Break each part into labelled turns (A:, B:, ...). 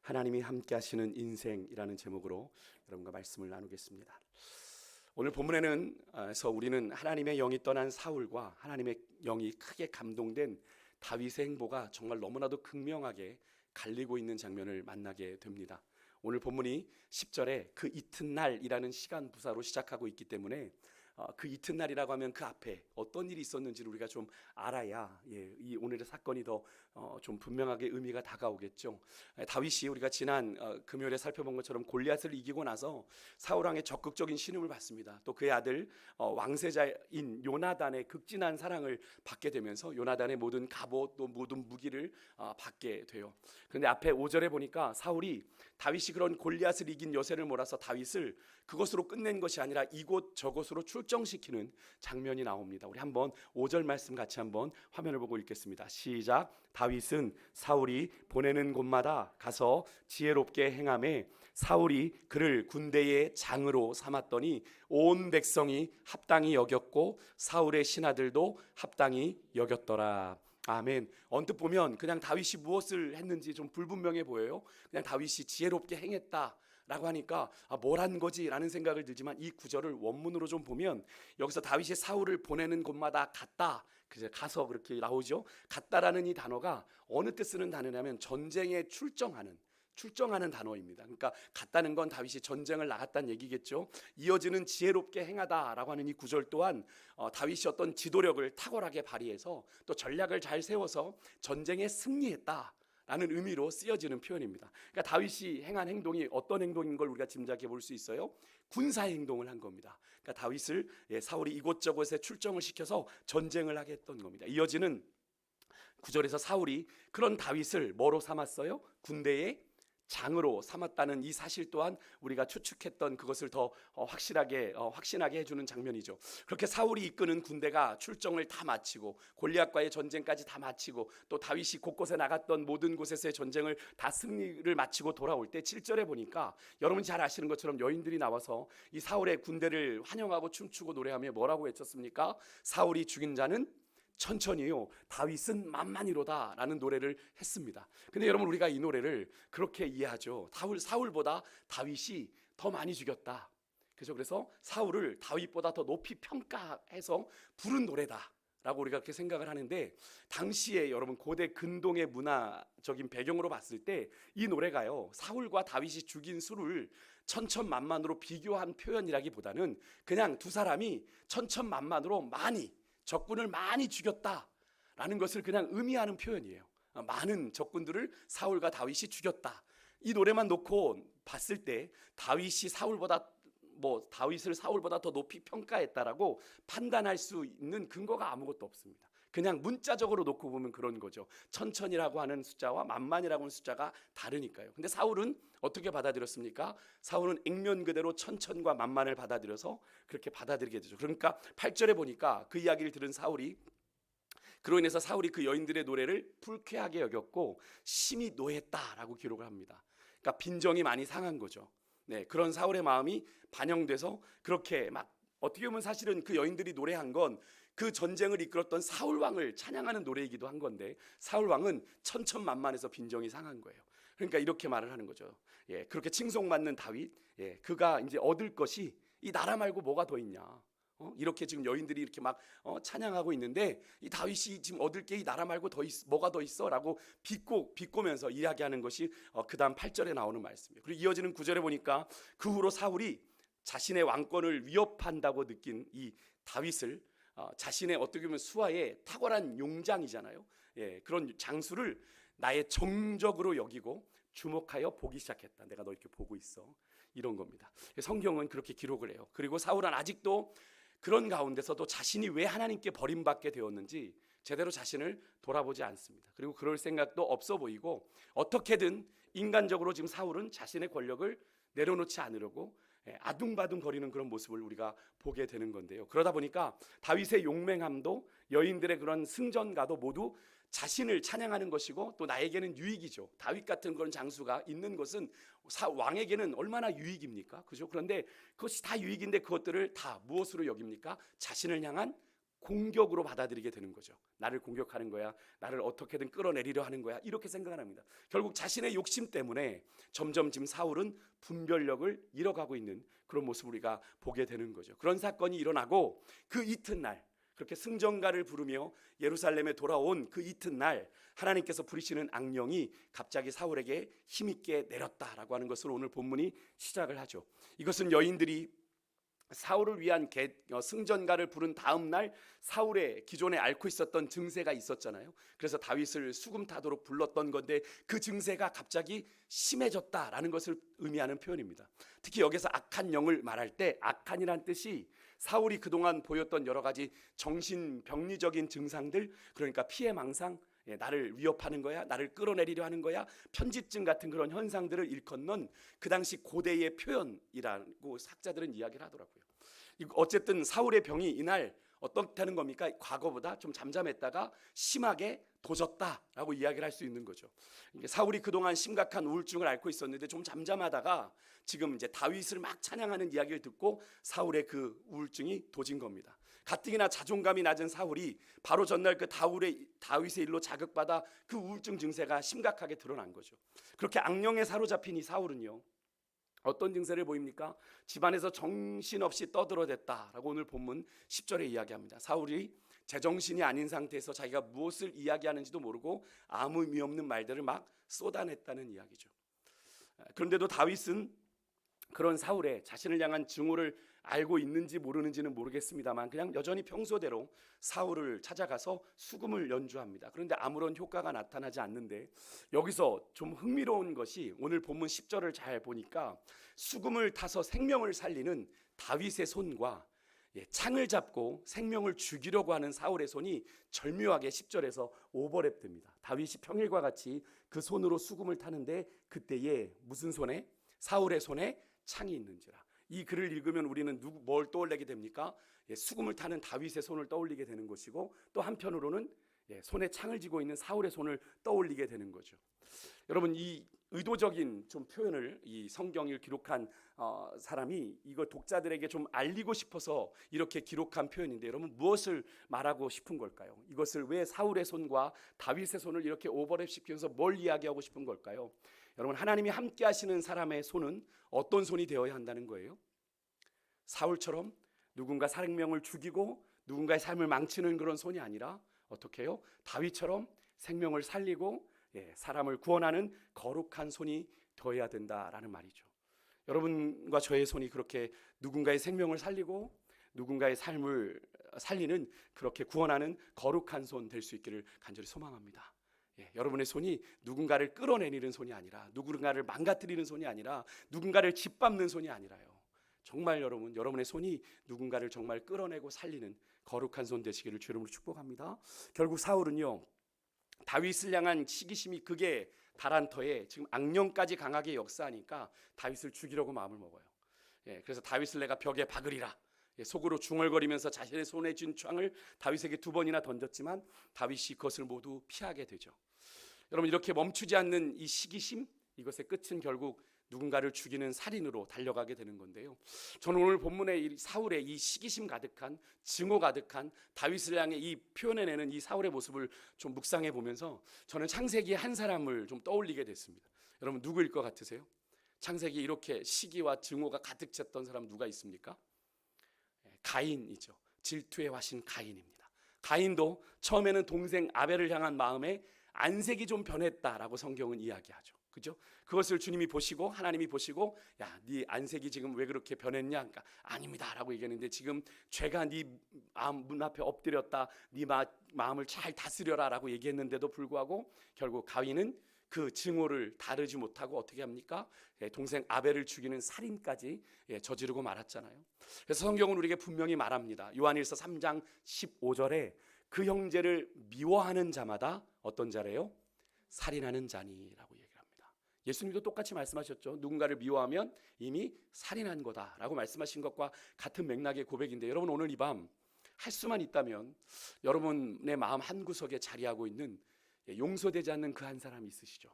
A: 하나님이 함께 하시는 인생이라는 제목으로 여러분과 말씀을 나누겠습니다. 오늘 본문에는서 우리는 하나님의 영이 떠난 사울과 하나님의 영이 크게 감동된 다윗의 행보가 정말 너무나도 극명하게 갈리고 있는 장면을 만나게 됩니다. 오늘 본문이 10절에 그 이튿날이라는 시간 부사로 시작하고 있기 때문에 어, 그 이튿날이라고 하면 그 앞에 어떤 일이 있었는지를 우리가 좀 알아야 예, 이 오늘의 사건이 더 좀 분명하게 의미가 다가오겠죠. 예, 다윗이 우리가 지난 어, 금요일에 살펴본 것처럼 골리앗을 이기고 나서 사울 왕의 적극적인 신임을 받습니다. 또 그의 아들 어, 왕세자인 요나단의 극진한 사랑을 받게 되면서 요나단의 모든 갑옷 또 모든 무기를 어, 받게 돼요. 그런데 앞에 5절에 보니까 사울이 다윗이 그런 골리앗을 이긴 여세를 몰아서 다윗을 그것으로 끝낸 것이 아니라 이곳 저곳으로 출정시키는 장면이 나옵니다. 우리 한번 5절 말씀 같이 한번 화면을 보고 읽겠습니다. 시작. 다윗은 사울이 보내는 곳마다 가서 지혜롭게 행함에 사울이 그를 군대의 장으로 삼았더니 온 백성이 합당히 여겼고 사울의 신하들도 합당히 여겼더라. 아멘. 언뜻 보면 그냥 다윗이 무엇을 했는지 좀 불분명해 보여요. 그냥 다윗이 지혜롭게 행했다. 라고 하니까 아, 뭘한 거지 라는 생각을 들지만 이 구절을 원문으로 좀 보면 여기서 다윗이 사울을 보내는 곳마다 갔다. 그제 가서 그렇게 나오죠. 갔다라는 이 단어가 어느 때 쓰는 단어냐면 전쟁에 출정하는 출정하는 단어입니다. 그러니까 갔다는 건 다윗이 전쟁을 나갔다는 얘기겠죠. 이어지는 지혜롭게 행하다라고 하는 이 구절 또한 어, 다윗이 어떤 지도력을 탁월하게 발휘해서 또 전략을 잘 세워서 전쟁에 승리했다. 라는 의미로 쓰여지는 표현입니다. 그러니까 다윗이 행한 행동이 어떤 행동인 걸 우리가 짐작해 볼 수 있어요. 군사 행동을 한 겁니다. 그러니까 다윗을 예, 사울이 이곳저곳에 출정을 시켜서 전쟁을 하게 했던 겁니다. 이어지는 구절에서 사울이 그런 다윗을 뭐로 삼았어요? 군대의 장으로 삼았다는 이 사실 또한 우리가 추측했던 그것을 더 어, 확실하게 어, 확신하게 해주는 장면이죠. 그렇게 사울이 이끄는 군대가 출정을 다 마치고 골리앗과의 전쟁까지 다 마치고 또 다윗이 곳곳에 나갔던 모든 곳에서의 전쟁을 다 승리를 마치고 돌아올 때 7절에 보니까 여러분 잘 아시는 것처럼 여인들이 나와서 이 사울의 군대를 환영하고 춤추고 노래하며 뭐라고 외쳤습니까? 사울이 죽인 자는 천천히요. 다윗은 만만히로다라는 노래를 했습니다. 근데 여러분 우리가 이 노래를 그렇게 이해하죠. 사울 사울보다 다윗이 더 많이 죽였다. 그죠? 그래서 사울을 다윗보다 더 높이 평가해서 부른 노래다. 라고 우리가 그렇게 생각을 하는데 당시에 여러분 고대 근동의 문화적인 배경으로 봤을 때 이 노래가요 사울과 다윗이 죽인 수를 천천만만으로 비교한 표현이라기보다는 그냥 두 사람이 천천만만으로 많이 적군을 많이 죽였다라는 것을 그냥 의미하는 표현이에요. 많은 적군들을 사울과 다윗이 죽였다. 이 노래만 놓고 봤을 때 다윗이 사울보다 뭐 다윗을 사울보다 더 높이 평가했다라고 판단할 수 있는 근거가 아무것도 없습니다. 그냥 문자적으로 놓고 보면 그런 거죠. 천천이라고 하는 숫자와 만만이라고 하는 숫자가 다르니까요. 근데 사울은 어떻게 받아들였습니까? 사울은 액면 그대로 천천과 만만을 받아들여서 그렇게 받아들이게 되죠. 그러니까 8절에 보니까 그 이야기를 들은 사울이 그로 인해서 사울이 그 여인들의 노래를 불쾌하게 여겼고 심히 노했다라고 기록을 합니다. 그러니까 빈정이 많이 상한 거죠. 네, 그런 사울의 마음이 반영돼서 그렇게 막 어떻게 보면 사실은 그 여인들이 노래한 건 그 전쟁을 이끌었던 사울 왕을 찬양하는 노래이기도 한 건데 사울 왕은 천천만만해서 빈정이 상한 거예요. 그러니까 이렇게 말을 하는 거죠. 예, 그렇게 칭송받는 다윗, 예, 그가 이제 얻을 것이 이 나라 말고 뭐가 더 있냐? 어? 이렇게 지금 여인들이 이렇게 막 어, 찬양하고 있는데 이 다윗이 지금 얻을 게 이 나라 말고 더 있, 뭐가 더 있어라고 비꼬 비꼬면서 이야기하는 것이 어, 그다음 8절에 나오는 말씀이에요. 그리고 이어지는 9절에 보니까 그 후로 사울이 자신의 왕권을 위협한다고 느낀 이 다윗을 어, 자신의 어떻게 보면 수하의 탁월한 용장이잖아요. 예, 그런 장수를 나의 정적으로 여기고 주목하여 보기 시작했다. 내가 너 이렇게 보고 있어. 이런 겁니다. 성경은 그렇게 기록을 해요. 그리고 사울은 아직도 그런 가운데서도 자신이 왜 하나님께 버림받게 되었는지 제대로 자신을 돌아보지 않습니다. 그리고 그럴 생각도 없어 보이고 어떻게든 인간적으로 지금 사울은 자신의 권력을 내려놓지 않으려고 예, 아둥바둥 거리는 그런 모습을 우리가 보게 되는 건데요. 그러다 보니까 다윗의 용맹함도 여인들의 그런 승전가도 모두 자신을 찬양하는 것이고 또 나에게는 유익이죠. 다윗 같은 그런 장수가 있는 것은 왕에게는 얼마나 유익입니까? 그죠? 그런데 그것이 다 유익인데 그것들을 다 무엇으로 여깁니까? 자신을 향한 공격으로 받아들이게 되는 거죠. 나를 공격하는 거야. 나를 어떻게든 끌어내리려 하는 거야. 이렇게 생각을 합니다. 결국 자신의 욕심 때문에 점점 지금 사울은 분별력을 잃어가고 있는 그런 모습을 우리가 보게 되는 거죠. 그런 사건이 일어나고 그 이튿날 그렇게 승전가를 부르며 예루살렘에 돌아온 그 이튿날 하나님께서 부리시는 악령이 갑자기 사울에게 힘있게 내렸다라고 하는 것을 오늘 본문이 시작을 하죠. 이것은 여인들이 사울을 위한 개- 어, 승전가를 부른 다음 날 사울의 기존에 앓고 있었던 증세가 있었잖아요. 그래서 다윗을 수금 타도록 불렀던 건데 그 증세가 갑자기 심해졌다라는 것을 의미하는 표현입니다. 특히 여기서 악한 영을 말할 때 악한이란 뜻이 사울이 그동안 보였던 여러 가지 정신 병리적인 증상들 그러니까 피해 망상 예, 나를 위협하는 거야, 나를 끌어내리려 하는 거야, 편집증 같은 그런 현상들을 일컫는 그 당시 고대의 표현이라고 학자들은 이야기를 하더라고요. 어쨌든 사울의 병이 이날 어떻다는 겁니까? 과거보다 좀 잠잠했다가 심하게 도졌다라고 이야기를 할 수 있는 거죠. 사울이 그동안 심각한 우울증을 앓고 있었는데 좀 잠잠하다가 지금 이제 다윗을 막 찬양하는 이야기를 듣고 사울의 그 우울증이 도진 겁니다. 가뜩이나 자존감이 낮은 사울이 바로 전날 그 다울의 다윗의 일로 자극받아 그 우울증 증세가 심각하게 드러난 거죠. 그렇게 악령에 사로잡힌 이 사울은요. 어떤 증세를 보입니까? 집안에서 정신없이 떠들어댔다라고 오늘 본문 10절에 이야기합니다. 사울이 제정신이 아닌 상태에서 자기가 무엇을 이야기하는지도 모르고 아무 의미 없는 말들을 막 쏟아냈다는 이야기죠. 그런데도 다윗은 그런 사울의 자신을 향한 증오를 알고 있는지 모르는지는 모르겠습니다만 그냥 여전히 평소대로 사울을 찾아가서 수금을 연주합니다. 그런데 아무런 효과가 나타나지 않는데 여기서 좀 흥미로운 것이 오늘 본문 10절을 잘 보니까 수금을 타서 생명을 살리는 다윗의 손과 예, 창을 잡고 생명을 죽이려고 하는 사울의 손이 절묘하게 10절에서 오버랩됩니다. 다윗이 평일과 같이 그 손으로 수금을 타는데 그때에 무슨 손에 사울의 손에 창이 있는지라. 이 글을 읽으면 우리는 누구 뭘 떠올리게 됩니까? 예, 수금을 타는 다윗의 손을 떠올리게 되는 것이고 또 한편으로는 예, 손에 창을 쥐고 있는 사울의 손을 떠올리게 되는 거죠. 여러분 이 의도적인 좀 표현을 이 성경을 기록한 어, 사람이 이걸 독자들에게 좀 알리고 싶어서 이렇게 기록한 표현인데 여러분 무엇을 말하고 싶은 걸까요? 이것을 왜 사울의 손과 다윗의 손을 이렇게 오버랩 시키면서 뭘 이야기하고 싶은 걸까요? 여러분 하나님이 함께 하시는 사람의 손은 어떤 손이 되어야 한다는 거예요? 사울처럼 누군가 생명을 죽이고 누군가의 삶을 망치는 그런 손이 아니라 어떻게 해요? 다윗처럼 생명을 살리고 예, 사람을 구원하는 거룩한 손이 되어야 된다라는 말이죠. 여러분과 저의 손이 그렇게 누군가의 생명을 살리고 누군가의 삶을 살리는 그렇게 구원하는 거룩한 손 될 수 있기를 간절히 소망합니다. 예, 여러분의 손이 누군가를 끌어내리는 손이 아니라 누군가를 망가뜨리는 손이 아니라 누군가를 짓밟는 손이 아니라요. 정말 여러분 여러분의 손이 누군가를 정말 끌어내고 살리는 거룩한 손 되시기를 주 이름으로 축복합니다. 결국 사울은요. 다윗을 향한 시기심이 극에 달한 터에 지금 악령까지 강하게 역사하니까 다윗을 죽이려고 마음을 먹어요. 예, 그래서 다윗을 내가 벽에 박으리라. 예, 속으로 중얼거리면서 자신의 손에 쥔 창을 다윗에게 두 번이나 던졌지만 다윗이 그것을 모두 피하게 되죠. 여러분 이렇게 멈추지 않는 이 시기심 이것의 끝은 결국 누군가를 죽이는 살인으로 달려가게 되는 건데요. 저는 오늘 본문의 이 사울의 이 시기심 가득한 증오 가득한 다윗을 향해 이 표현해내는 이 사울의 모습을 좀 묵상해 보면서 저는 창세기 한 사람을 좀 떠올리게 됐습니다. 여러분 누구일 것 같으세요? 창세기 이렇게 시기와 증오가 가득 찼던 사람 누가 있습니까? 예, 가인이죠. 질투의 화신 가인입니다. 가인도 처음에는 동생 아벨을 향한 마음에 안색이 좀 변했다라고 성경은 이야기하죠. 그죠? 그것을 주님이 보시고 하나님이 보시고 야, 네 안색이 지금 왜 그렇게 변했냐? 그러니까 아닙니다라고 얘기했는데 지금 죄가 네문 앞에 엎드렸다. 네 마, 마음을 잘 다스려라라고 얘기했는데도 불구하고 결국 가인은 그 증오를 다르지 못하고 어떻게 합니까? 예, 동생 아벨을 죽이는 살인까지 예, 저지르고 말았잖아요. 그래서 성경은 우리에게 분명히 말합니다. 요한일서 3장 15절에 그 형제를 미워하는 자마다 어떤 자래요? 살인하는 자니라고 얘기합니다. 예수님도 똑같이 말씀하셨죠. 누군가를 미워하면 이미 살인한 거다라고 말씀하신 것과 같은 맥락의 고백인데 여러분 오늘 이 밤 할 수만 있다면 여러분의 마음 한 구석에 자리하고 있는 예, 용서되지 않는 그 한 사람 있으시죠.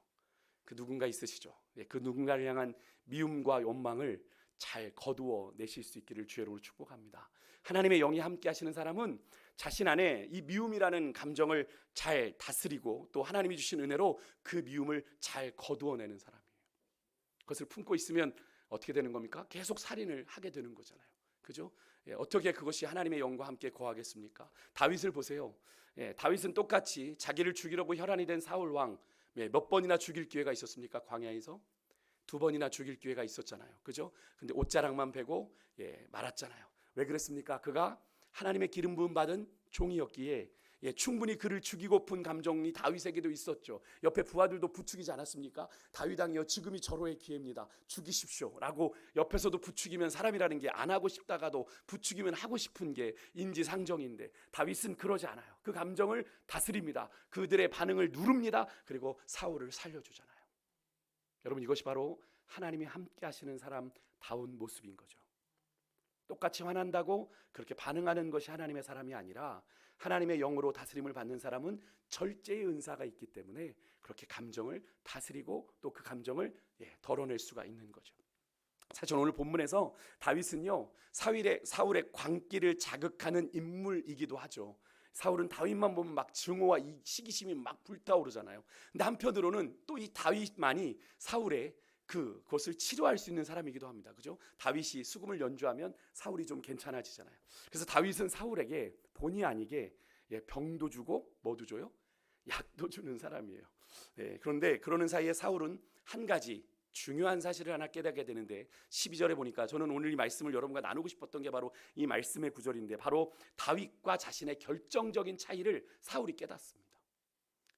A: 그 누군가 있으시죠. 예, 그 누군가를 향한 미움과 원망을 잘 거두어 내실 수 있기를 주의 이름으로 축복합니다. 하나님의 영이 함께 하시는 사람은 자신 안에 이 미움이라는 감정을 잘 다스리고 또 하나님이 주신 은혜로 그 미움을 잘 거두어 내는 사람이에요. 그것을 품고 있으면 어떻게 되는 겁니까? 계속 살인을 하게 되는 거잖아요. 그죠? 예, 어떻게 그것이 하나님의 영과 함께 거하겠습니까? 다윗을 보세요. 예, 다윗은 똑같이 자기를 죽이려고 혈안이 된 사울 왕, 예, 몇 번이나 죽일 기회가 있었습니까? 광야에서 두 번이나 죽일 기회가 있었잖아요. 그죠? 근데 옷자락만 베고 예, 말았잖아요. 왜 그랬습니까? 그가 하나님의 기름 부음 받은 종이었기에 예, 충분히 그를 죽이고픈 감정이 다윗에게도 있었죠. 옆에 부하들도 부추기지 않았습니까? 다윗왕이여 지금이 절호의 기회입니다. 죽이십시오라고 옆에서도 부추기면 사람이라는 게 안 하고 싶다가도 부추기면 하고 싶은 게 인지상정인데 다윗은 그러지 않아요. 그 감정을 다스립니다. 그들의 반응을 누릅니다. 그리고 사울을 살려주잖아요. 여러분 이것이 바로 하나님이 함께 하시는 사람 다운 모습인 거죠. 똑같이 화난다고 그렇게 반응하는 것이 하나님의 사람이 아니라 하나님의 영으로 다스림을 받는 사람은 절제의 은사가 있기 때문에 그렇게 감정을 다스리고 또 그 감정을 예, 덜어낼 수가 있는 거죠. 사실 오늘 본문에서 다윗은요 사울의 사울의 광기를 자극하는 인물이기도 하죠. 사울은 다윗만 보면 막 증오와 이 시기심이 막 불타오르잖아요. 근데 한편으로는 또 이 다윗만이 사울의 그 그것을 치료할 수 있는 사람이기도 합니다. 그죠? 다윗이 수금을 연주하면 사울이 좀 괜찮아지잖아요. 그래서 다윗은 사울에게 본의 아니게 예, 병도 주고 뭐도 줘요? 약도 주는 사람이에요. 예, 그런데 그러는 사이에 사울은 한 가지 중요한 사실을 하나 깨닫게 되는데 12절에 보니까 저는 오늘 이 말씀을 여러분과 나누고 싶었던 게 바로 이 말씀의 구절인데 바로 다윗과 자신의 결정적인 차이를 사울이 깨닫습니다.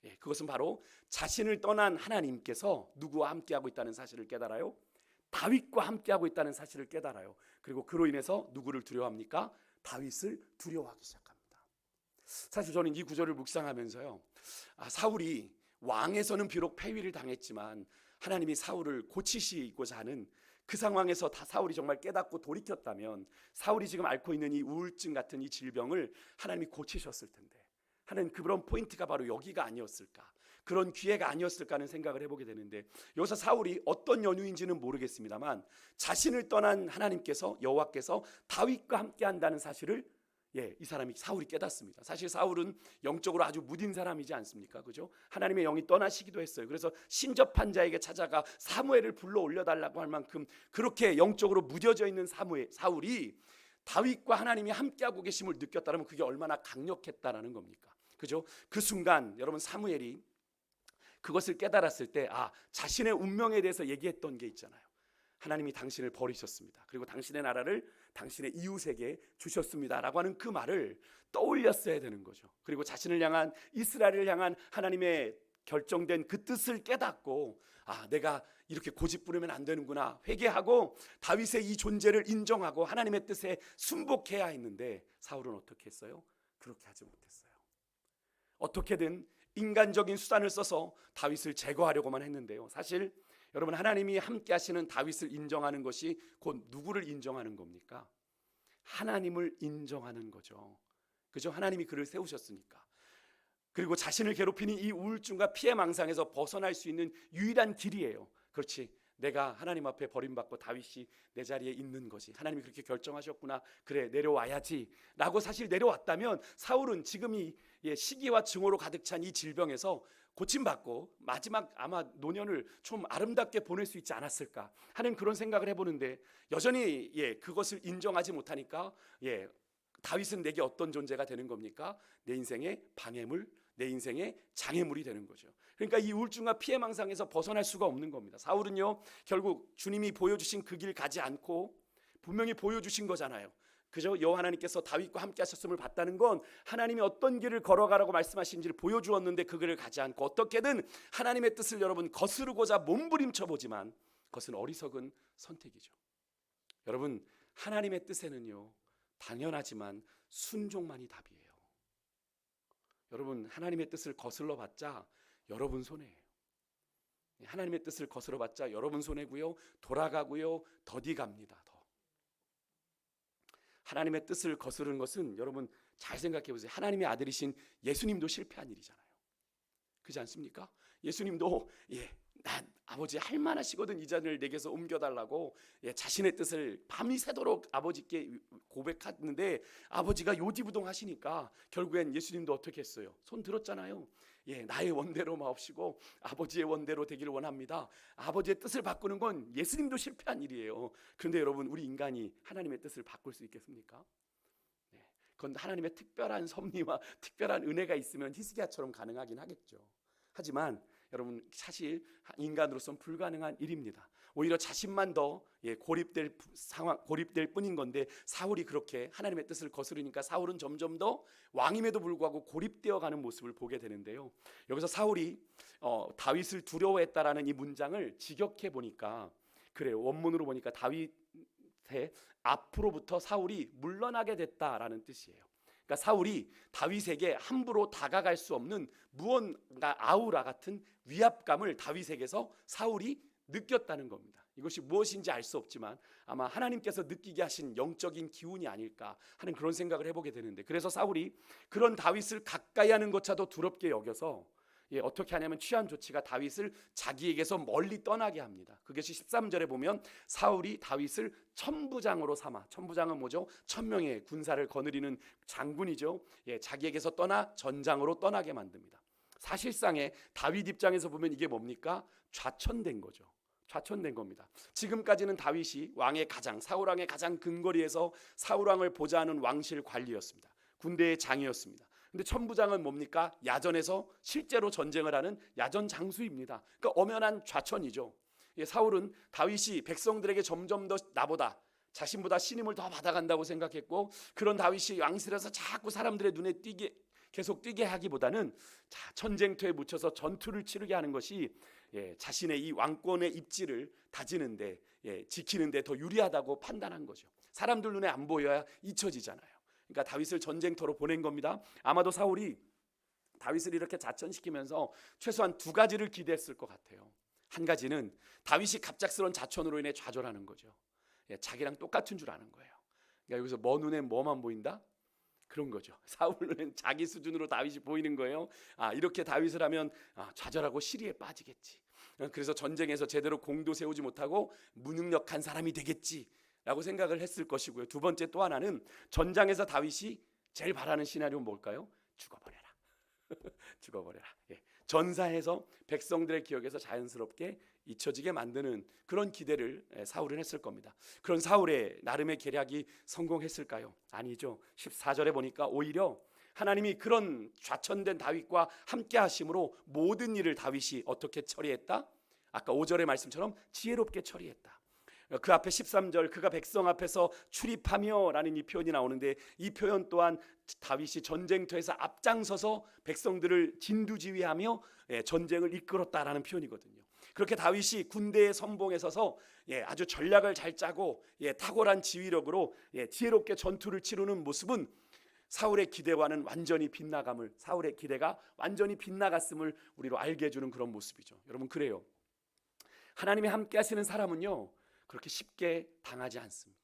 A: 예, 그것은 바로 자신을 떠난 하나님께서 누구와 함께하고 있다는 사실을 깨달아요. 다윗과 함께하고 있다는 사실을 깨달아요. 그리고 그로 인해서 누구를 두려워합니까? 다윗을 두려워하기 시작합니다. 사실 저는 이 구절을 묵상하면서요. 아, 사울이 왕에서는 비록 패위를 당했지만 하나님이 사울을 고치시고자 하는 그 상황에서 다 사울이 정말 깨닫고 돌이켰다면 사울이 지금 앓고 있는 이 우울증 같은 이 질병을 하나님이 고치셨을 텐데 하는 그런 포인트가 바로 여기가 아니었을까 그런 기회가 아니었을까 하는 생각을 해보게 되는데 여기서 사울이 어떤 연유인지는 모르겠습니다만 자신을 떠난 하나님께서 여호와께서 다윗과 함께 한다는 사실을 예, 이 사람이 사울이 깨닫습니다. 사실 사울은 영적으로 아주 무딘 사람이지 않습니까? 그죠? 하나님의 영이 떠나시기도 했어요. 그래서 신접한 자에게 찾아가 사무엘을 불러 올려 달라고 할 만큼 그렇게 영적으로 무뎌져 있는 사무엘, 사울이 다윗과 하나님이 함께하고 계심을 느꼈다면 그게 얼마나 강력했다라는 겁니까? 그죠? 그 순간 여러분 사무엘이 그것을 깨달았을 때 아, 자신의 운명에 대해서 얘기했던 게 있잖아요. 하나님이 당신을 버리셨습니다. 그리고 당신의 나라를 당신의 이웃에게 주셨습니다라고 하는 그 말을 떠올렸어야 되는 거죠. 그리고 자신을 향한 이스라엘을 향한 하나님의 결정된 그 뜻을 깨닫고 아, 내가 이렇게 고집 부리면 안 되는구나. 회개하고 다윗의 이 존재를 인정하고 하나님의 뜻에 순복해야 했는데 사울은 어떻게 했어요? 그렇게 하지 못했어요. 어떻게든 인간적인 수단을 써서 다윗을 제거하려고만 했는데요. 사실 여러분 하나님이 함께 하시는 다윗을 인정하는 것이 곧 누구를 인정하는 겁니까? 하나님을 인정하는 거죠. 그죠? 하나님이 그를 세우셨으니까. 그리고 자신을 괴롭히는 이 우울증과 피해 망상에서 벗어날 수 있는 유일한 길이에요. 그렇지. 내가 하나님 앞에 버림받고 다윗이 내 자리에 있는 거지. 하나님이 그렇게 결정하셨구나. 그래 내려와야지. 라고 사실 내려왔다면 사울은 지금 이 예, 시기와 증오로 가득 찬 이 질병에서 고침받고 마지막 아마 노년을 좀 아름답게 보낼 수 있지 않았을까 하는 그런 생각을 해보는데 여전히 예 그것을 인정하지 못하니까 예 다윗은 내게 어떤 존재가 되는 겁니까? 내 인생의 방해물, 내 인생의 장애물이 되는 거죠. 그러니까 이 우울증과 피해망상에서 벗어날 수가 없는 겁니다. 사울은요 결국 주님이 보여주신 그 길 가지 않고 분명히 보여주신 거잖아요. 그저 여호와 하나님께서 다윗과 함께 하셨음을 봤다는 건 하나님이 어떤 길을 걸어가라고 말씀하신지를 보여주었는데 그 길을 가지 않고 어떻게든 하나님의 뜻을 여러분 거스르고자 몸부림쳐 보지만 그것은 어리석은 선택이죠. 여러분 하나님의 뜻에는요 당연하지만 순종만이 답이에요. 여러분 하나님의 뜻을 거슬러 봤자 여러분 손해예요. 하나님의 뜻을 거슬러 봤자 여러분 손해고요 돌아가고요 더디 갑니다. 더. 하나님의 뜻을 거스르는 것은 여러분 잘 생각해 보세요. 하나님의 아들이신 예수님도 실패한 일이잖아요. 그렇지 않습니까? 예수님도 예, 난 아버지 할 만하시거든 이 잔을 내게서 옮겨달라고 예, 자신의 뜻을 밤이 새도록 아버지께 고백했는데 아버지가 요지부동하시니까 결국엔 예수님도 어떻게 했어요? 손 들었잖아요. 예, 나의 원대로 마옵시고 아버지의 원대로 되기를 원합니다. 아버지의 뜻을 바꾸는 건 예수님도 실패한 일이에요. 그런데 여러분 우리 인간이 하나님의 뜻을 바꿀 수 있겠습니까? 네, 그건 하나님의 특별한 섭리와 특별한 은혜가 있으면 히스기야처럼 가능하긴 하겠죠. 하지만 여러분 사실 인간으로서는 불가능한 일입니다. 오히려 자신만 더 예, 고립될 상황 고립될 뿐인 건데 사울이 그렇게 하나님의 뜻을 거스르니까 사울은 점점 더 왕임에도 불구하고 고립되어 가는 모습을 보게 되는데요. 여기서 사울이 어, 다윗을 두려워했다라는 이 문장을 직역해 보니까 그래요. 원문으로 보니까 다윗의 앞으로부터 사울이 물러나게 됐다라는 뜻이에요. 그러니까 사울이 다윗에게 함부로 다가갈 수 없는 무언가 아우라 같은 위압감을 다윗에게서 사울이 느꼈다는 겁니다. 이것이 무엇인지 알 수 없지만 아마 하나님께서 느끼게 하신 영적인 기운이 아닐까 하는 그런 생각을 해보게 되는데 그래서 사울이 그런 다윗을 가까이 하는 것차도 두렵게 여겨서 예, 어떻게 하냐면 취한 조치가 다윗을 자기에게서 멀리 떠나게 합니다. 그것이 13절에 보면 사울이 다윗을 천부장으로 삼아 천부장은 뭐죠? 천명의 군사를 거느리는 장군이죠. 예, 자기에게서 떠나 전장으로 떠나게 만듭니다. 사실상의 다윗 입장에서 보면 이게 뭡니까? 좌천된 거죠. 좌천된 겁니다. 지금까지는 다윗이 왕의 가장 사울 왕의 가장 근거리에서 사울 왕을 보좌하는 왕실 관리였습니다. 군대의 장이었습니다. 근데 천부장은 뭡니까? 야전에서 실제로 전쟁을 하는 야전 장수입니다. 그러니까 엄연한 좌천이죠. 예, 사울은 다윗이 백성들에게 점점 더 나보다 자신보다 신임을 더 받아간다고 생각했고 그런 다윗이 왕실에서 자꾸 사람들의 눈에 띄게 계속 뛰게 하기보다는 자, 전쟁터에 묻혀서 전투를 치르게 하는 것이 예, 자신의 이 왕권의 입지를 다지는데 예, 지키는데 더 유리하다고 판단한 거죠. 사람들 눈에 안 보여야 잊혀지잖아요. 그러니까 다윗을 전쟁터로 보낸 겁니다. 아마도 사울이 다윗을 이렇게 자천시키면서 최소한 두 가지를 기대했을 것 같아요. 한 가지는 다윗이 갑작스러운 자천으로 인해 좌절하는 거죠. 예, 자기랑 똑같은 줄 아는 거예요. 그러니까 여기서 뭐 눈에 뭐만 보인다? 그런 거죠. 사울은 자기 수준으로 다윗이 보이는 거예요. 아 이렇게 다윗을 하면 아, 좌절하고 시리에 빠지겠지. 어, 그래서 전쟁에서 제대로 공도 세우지 못하고 무능력한 사람이 되겠지 라고 생각을 했을 것이고요. 두 번째 또 하나는 전장에서 다윗이 제일 바라는 시나리오는 뭘까요? 죽어버려라. 죽어버려라. 예. 전사해서 백성들의 기억에서 자연스럽게 잊혀지게 만드는 그런 기대를 예, 사울은 했을 겁니다. 그런 사울의 나름의 계략이 성공했을까요? 아니죠. 14절에 보니까 오히려 하나님이 그런 좌천된 다윗과 함께 하심으로 모든 일을 다윗이 어떻게 처리했다? 아까 5절의 말씀처럼 지혜롭게 처리했다. 그 앞에 13절 그가 백성 앞에서 출입하며라는 이 표현이 나오는데 이 표현 또한 다윗이 전쟁터에서 앞장서서 백성들을 진두지휘하며 예, 전쟁을 이끌었다라는 표현이거든요. 그렇게 다윗이 군대의 선봉에 서서 예, 아주 전략을 잘 짜고 예, 탁월한 지휘력으로 예, 지혜롭게 전투를 치르는 모습은 사울의 기대와는 완전히 빗나감을 사울의 기대가 완전히 빗나갔음을 우리로 알게 해주는 그런 모습이죠. 여러분 그래요. 하나님이 함께 하시는 사람은요 그렇게 쉽게 당하지 않습니다.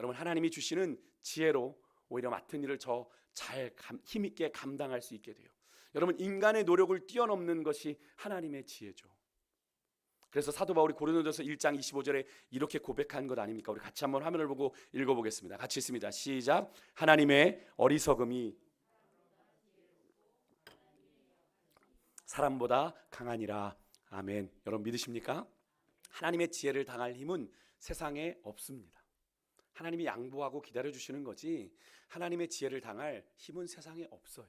A: 여러분 하나님이 주시는 지혜로 오히려 맡은 일을 저 잘 힘있게 감당할 수 있게 돼요. 여러분 인간의 노력을 뛰어넘는 것이 하나님의 지혜죠. 그래서 사도 바울이 고린도전서 1장 25절에 이렇게 고백한 것 아닙니까? 우리 같이 한번 화면을 보고 읽어보겠습니다. 같이 있습니다. 시작. 하나님의 어리석음이 사람보다 강하니라. 아멘. 여러분 믿으십니까? 하나님의 지혜를 당할 힘은 세상에 없습니다. 하나님이 양보하고 기다려 주시는 거지 하나님의 지혜를 당할 힘은 세상에 없어요.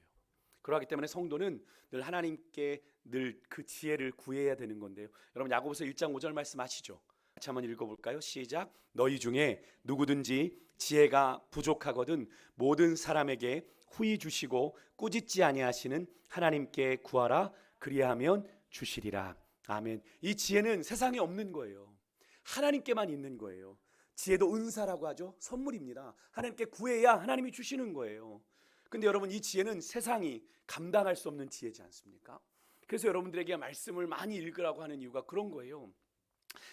A: 그러기 때문에 성도는 늘 하나님께 늘 그 지혜를 구해야 되는 건데요. 여러분 야고보서 1장 5절 말씀 아시죠? 같이 한번 읽어볼까요? 시작. 너희 중에 누구든지 지혜가 부족하거든 모든 사람에게 후히 주시고 꾸짖지 아니하시는 하나님께 구하라 그리하면 주시리라. 아멘. 이 지혜는 세상에 없는 거예요. 하나님께만 있는 거예요. 지혜도 은사라고 하죠. 선물입니다. 하나님께 구해야 하나님이 주시는 거예요. 근데 여러분 이 지혜는 세상이 감당할 수 없는 지혜지 않습니까? 그래서 여러분들에게 말씀을 많이 읽으라고 하는 이유가 그런 거예요.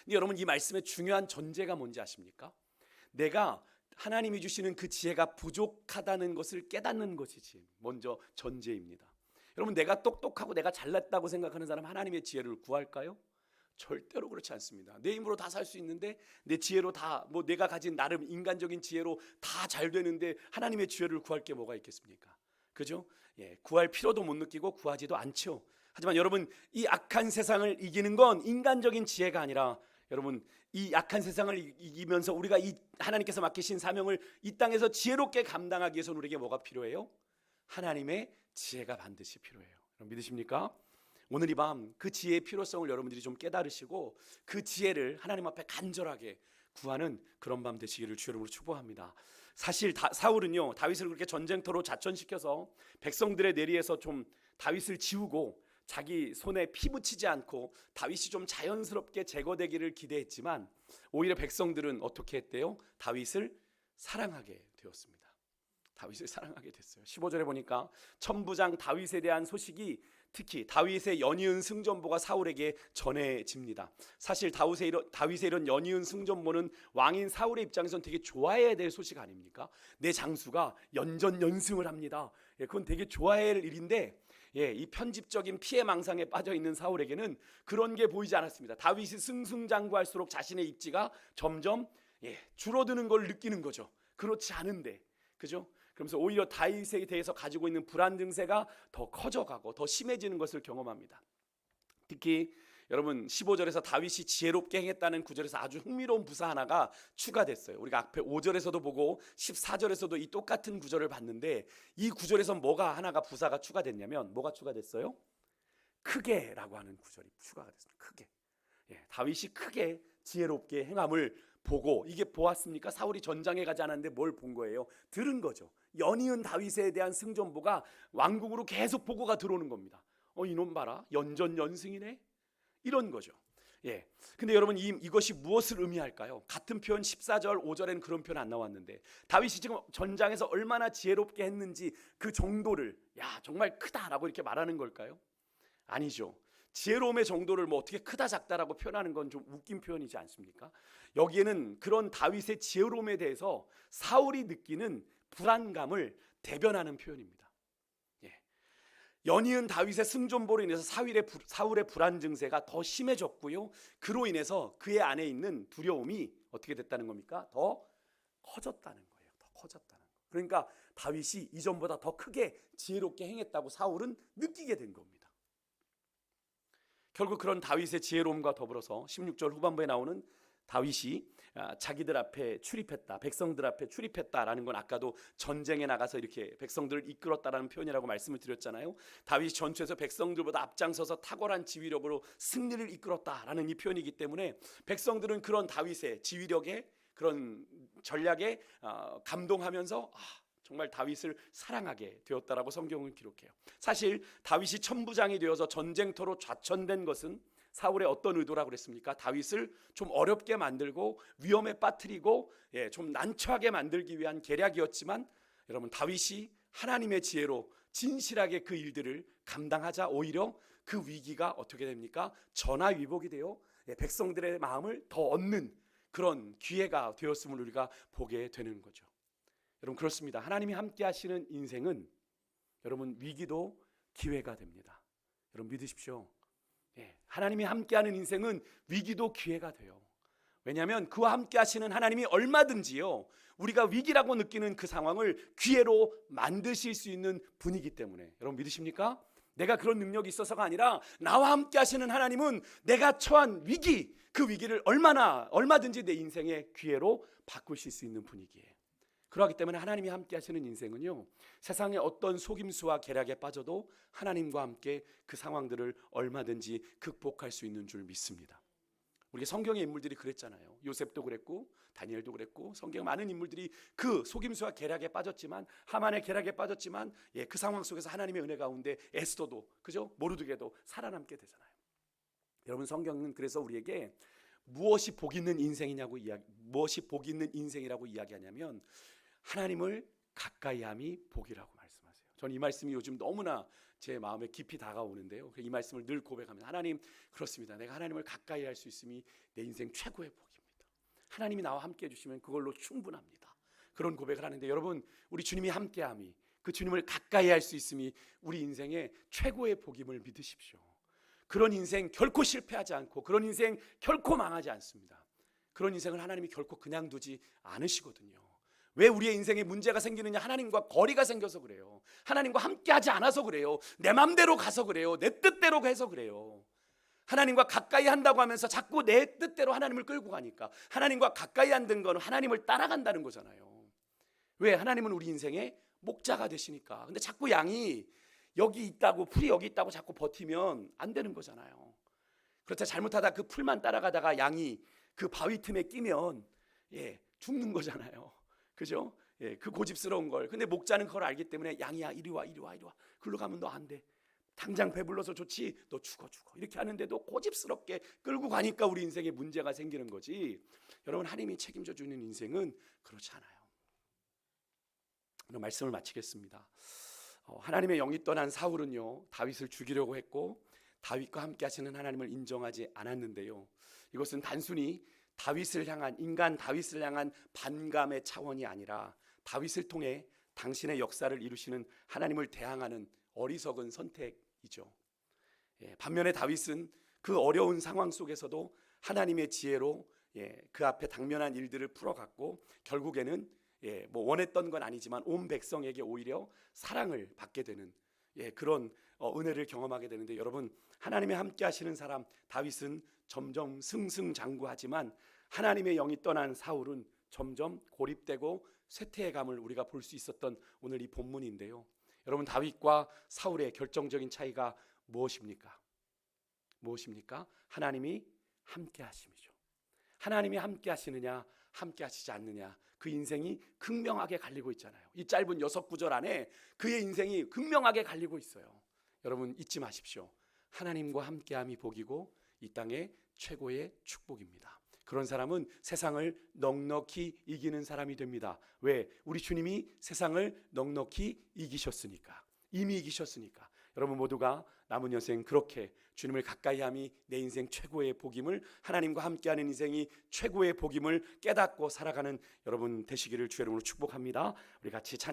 A: 근데 여러분 이 말씀의 중요한 전제가 뭔지 아십니까? 내가 하나님이 주시는 그 지혜가 부족하다는 것을 깨닫는 것이지 먼저 전제입니다. 여러분 내가 똑똑하고 내가 잘났다고 생각하는 사람 하나님의 지혜를 구할까요? 절대로 그렇지 않습니다. 내 힘으로 다 살 수 있는데 내 지혜로 다 뭐 내가 가진 나름 인간적인 지혜로 다 잘 되는데 하나님의 지혜를 구할 게 뭐가 있겠습니까? 그죠? 예, 구할 필요도 못 느끼고 구하지도 않죠. 하지만 여러분 이 악한 세상을 이기는 건 인간적인 지혜가 아니라 여러분 이 약한 세상을 이- 이기면서 우리가 이 하나님께서 맡기신 사명을 이 땅에서 지혜롭게 감당하기 위해서 우리에게 뭐가 필요해요? 하나님의 지혜가 반드시 필요해요. 믿으십니까? 오늘 이 밤 그 지혜의 필요성을 여러분들이 좀 깨달으시고 그 지혜를 하나님 앞에 간절하게 구하는 그런 밤 되시기를 주 이름으로 축복합니다. 사실 다, 사울은요 다윗을 그렇게 전쟁터로 자천시켜서 백성들의 내리에서 좀 다윗을 지우고 자기 손에 피 묻히지 않고 다윗이 좀 자연스럽게 제거되기를 기대했지만 오히려 백성들은 어떻게 했대요? 다윗을 사랑하게 되었습니다. 다윗을 사랑하게 됐어요. 15절에 보니까 천부장 다윗에 대한 소식이 특히 다윗의 연이은 승전보가 사울에게 전해집니다. 사실 다윗의 이런, 다윗의 이런 연이은 승전보는 왕인 사울의 입장에선 되게 좋아해야 될 소식 아닙니까? 내 장수가 연전 연승을 합니다. 예, 그건 되게 좋아해야 할 일인데 예, 이 편집적인 피해 망상에 빠져 있는 사울에게는 그런 게 보이지 않았습니다. 다윗이 승승장구할수록 자신의 입지가 점점 예, 줄어드는 걸 느끼는 거죠. 그렇지 않은데, 그죠? 그러면서 오히려 다윗에 대해서 가지고 있는 불안 증세가 더 커져가고 더 심해지는 것을 경험합니다. 특히 여러분 15절에서 다윗이 지혜롭게 행했다는 구절에서 아주 흥미로운 부사 하나가 추가됐어요. 우리가 앞에 5절에서도 보고 14절에서도 이 똑같은 구절을 봤는데 이 구절에서 뭐가 하나가 부사가 추가됐냐면 뭐가 추가됐어요? 크게라고 하는 구절이 추가가 됐습니다. 크게. 예, 다윗이 크게 지혜롭게 행함을 보고 이게 보았습니까? 사울이 전장에 가지 않았는데 뭘 본 거예요? 들은 거죠. 연이은 다윗에 대한 승전보가 왕궁으로 계속 보고가 들어오는 겁니다. 어 이놈 봐라 연전 연승이네 이런 거죠. 예. 근데 여러분 이, 이것이 무엇을 의미할까요? 같은 표현 14절 5절에는 그런 표현 안 나왔는데 다윗이 지금 전장에서 얼마나 지혜롭게 했는지 그 정도를 야 정말 크다라고 이렇게 말하는 걸까요? 아니죠. 지혜로움의 정도를 뭐 어떻게 크다 작다라고 표현하는 건 좀 웃긴 표현이지 않습니까? 여기에는 그런 다윗의 지혜로움에 대해서 사울이 느끼는 불안감을 대변하는 표현입니다. 예. 연이은 다윗의 승전보로 인해서 사울의, 불- 사울의 불안 증세가 더 심해졌고요. 그로 인해서 그의 안에 있는 두려움이 어떻게 됐다는 겁니까? 더 커졌다는 거예요. 더 커졌다는 거. 그러니까 다윗이 이전보다 더 크게 지혜롭게 행했다고 사울은 느끼게 된 겁니다. 결국 그런 다윗의 지혜로움과 더불어서 16절 후반부에 나오는 다윗이 아, 자기들 앞에 출입했다, 백성들 앞에 출입했다라는 건 아까도 전쟁에 나가서 이렇게 백성들을 이끌었다라는 표현이라고 말씀을 드렸잖아요. 다윗이 전투에서 백성들보다 앞장서서 탁월한 지휘력으로 승리를 이끌었다라는 이 표현이기 때문에 백성들은 그런 다윗의 지휘력에 그런 전략에 아, 감동하면서 아, 정말 다윗을 사랑하게 되었다라고 성경은 기록해요. 사실 다윗이 천부장이 되어서 전쟁터로 좌천된 것은 사울의 어떤 의도라고 그랬습니까? 다윗을 좀 어렵게 만들고 위험에 빠뜨리고 예, 좀 난처하게 만들기 위한 계략이었지만 여러분 다윗이 하나님의 지혜로 진실하게 그 일들을 감당하자 오히려 그 위기가 어떻게 됩니까? 전화위복이 되어 예, 백성들의 마음을 더 얻는 그런 기회가 되었음을 우리가 보게 되는 거죠. 여러분 그렇습니다. 하나님이 함께 하시는 인생은 여러분 위기도 기회가 됩니다. 여러분 믿으십시오. 예, 하나님이 함께하는 인생은 위기도 기회가 돼요. 왜냐하면 그와 함께 하시는 하나님이 얼마든지요 우리가 위기라고 느끼는 그 상황을 기회로 만드실 수 있는 분이기 때문에 여러분 믿으십니까? 내가 그런 능력이 있어서가 아니라 나와 함께 하시는 하나님은 내가 처한 위기 그 위기를 얼마나 얼마든지 내 인생의 기회로 바꾸실 수 있는 분이기에 그러기 때문에 하나님이 함께 하시는 인생은요 세상의 어떤 속임수와 계략에 빠져도 하나님과 함께 그 상황들을 얼마든지 극복할 수 있는 줄 믿습니다. 우리 성경의 인물들이 그랬잖아요. 요셉도 그랬고 다니엘도 그랬고 성경 많은 인물들이 그 속임수와 계략에 빠졌지만 하만의 계략에 빠졌지만 예, 그 상황 속에서 하나님의 은혜 가운데 에스더도 그죠 모르드게도 살아남게 되잖아요. 여러분 성경은 그래서 우리에게 무엇이 복 있는 인생이냐고 이야기 무엇이 복 있는 인생이라고 이야기하냐면 하나님을 가까이함이 복이라고 말씀하세요. 저는 이 말씀이 요즘 너무나 제 마음에 깊이 다가오는데요. 이 말씀을 늘 고백하면 하나님 그렇습니다. 내가 하나님을 가까이 할 수 있음이 내 인생 최고의 복입니다. 하나님이 나와 함께 해주시면 그걸로 충분합니다. 그런 고백을 하는데 여러분 우리 주님이 함께함이 그 주님을 가까이 할 수 있음이 우리 인생의 최고의 복임을 믿으십시오. 그런 인생 결코 실패하지 않고 그런 인생 결코 망하지 않습니다. 그런 인생을 하나님이 결코 그냥 두지 않으시거든요. 왜 우리의 인생에 문제가 생기느냐? 하나님과 거리가 생겨서 그래요. 하나님과 함께하지 않아서 그래요. 내 맘대로 가서 그래요. 내 뜻대로 해서 그래요. 하나님과 가까이 한다고 하면서 자꾸 내 뜻대로 하나님을 끌고 가니까 하나님과 가까이 안된 거는 하나님을 따라간다는 거잖아요. 왜 하나님은 우리 인생의 목자가 되시니까. 근데 자꾸 양이 여기 있다고 풀이 여기 있다고 자꾸 버티면 안 되는 거잖아요. 그렇다 잘못하다 그 풀만 따라가다가 양이 그 바위 틈에 끼면 예, 죽는 거잖아요. 그죠? 예, 그 고집스러운 걸. 근데 목자는 그걸 알기 때문에 양이야 이리 와 이리 와 이리 와. 글로 가면 너 안 돼. 당장 배불러서 좋지. 너 죽어 죽어. 이렇게 하는데도 고집스럽게 끌고 가니까 우리 인생에 문제가 생기는 거지. 여러분 하나님이 책임져 주는 인생은 그렇지 않아요. 말씀을 마치겠습니다. 어, 하나님의 영이 떠난 사울은요 다윗을 죽이려고 했고 다윗과 함께 하시는 하나님을 인정하지 않았는데요. 이것은 단순히 다윗을 향한 인간 다윗을 향한 반감의 차원이 아니라 다윗을 통해 당신의 역사를 이루시는 하나님을 대항하는 어리석은 선택이죠. 예, 반면에 다윗은 그 어려운 상황 속에서도 하나님의 지혜로 예, 그 앞에 당면한 일들을 풀어갔고 결국에는 예, 뭐 원했던 건 아니지만 온 백성에게 오히려 사랑을 받게 되는 예, 그런 어, 은혜를 경험하게 되는데 여러분 하나님의 함께 하시는 사람 다윗은 점점 승승장구하지만 하나님의 영이 떠난 사울은 점점 고립되고 쇠퇴해감을 우리가 볼 수 있었던 오늘 이 본문인데요. 여러분 다윗과 사울의 결정적인 차이가 무엇입니까? 무엇입니까? 하나님이 함께 하심이죠. 하나님이 함께 하시느냐, 함께 하시지 않느냐. 그 인생이 극명하게 갈리고 있잖아요. 이 짧은 여섯 구절 안에 그의 인생이 극명하게 갈리고 있어요. 여러분 잊지 마십시오. 하나님과 함께함이 복이고 이 땅의 최고의 축복입니다. 그런 사람은 세상을 넉넉히 이기는 사람이 됩니다. 왜? 우리 주님이 세상을 넉넉히 이기셨으니까. 이미 이기셨으니까. 여러분 모두가 남은 여생 그렇게 주님을 가까이 함이 내 인생 최고의 복임을 하나님과 함께하는 인생이 최고의 복임을 깨닫고 살아가는 여러분 되시기를 주의 이름으로 축복합니다. 우리 같이 찬